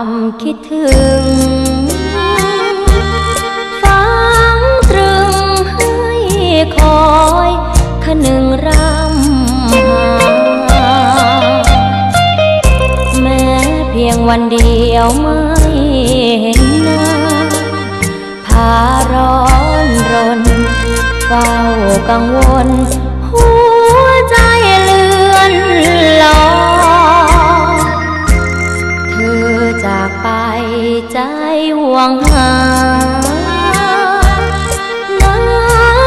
ความคิดถึง ฟังตรึงให้คอยขนึงรำหาแม้เพียงวันเดียวไม่เห็นหน้าพาร้อนรนเฝ้ากังวล วงหานั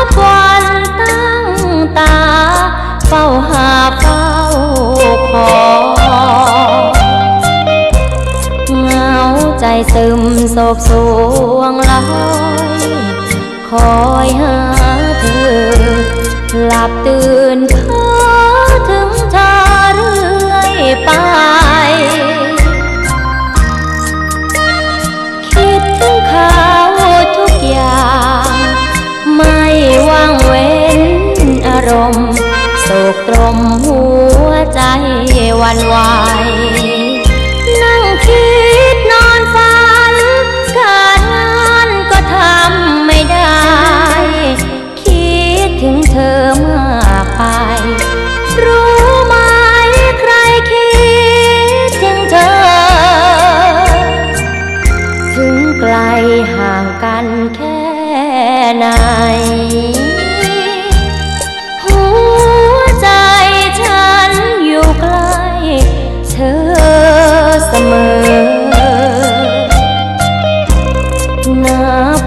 บวันตั้งตา เฝ้าหาเฝ้าคอยเหงาใจซึมโศกสวงลอยคอยหาเธอ หลับตื่นเพ้อ หวันไหวนั่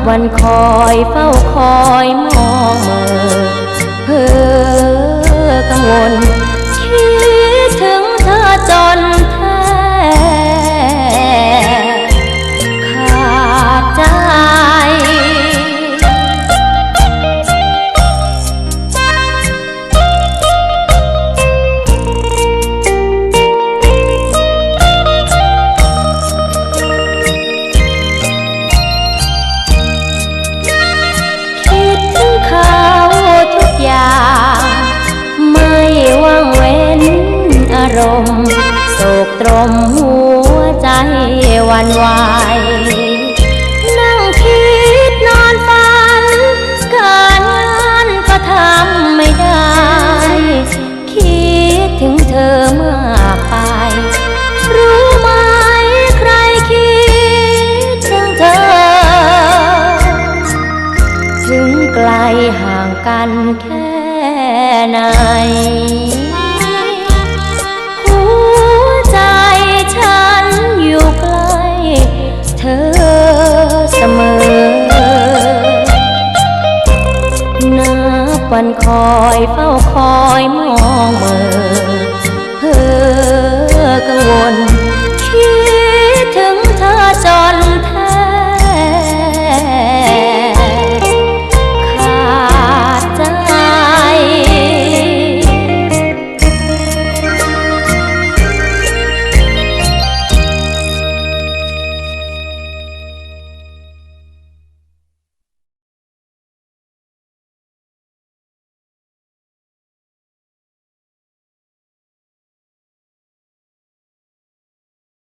วันคอยเฝ้าคอยมองเมอเพ้อกังวล มโศกตรมหัวใจวันไหวนั่งคิดนอนฝัน การงานก็ทำไม่ได้ คิดถึงเธอมากไป รู้ไหมใครคิดถึงเธอ ถึงไกลห่างกันแค่ไหน วันคอยเฝ้าคอยมองเมื่อเธอกังวล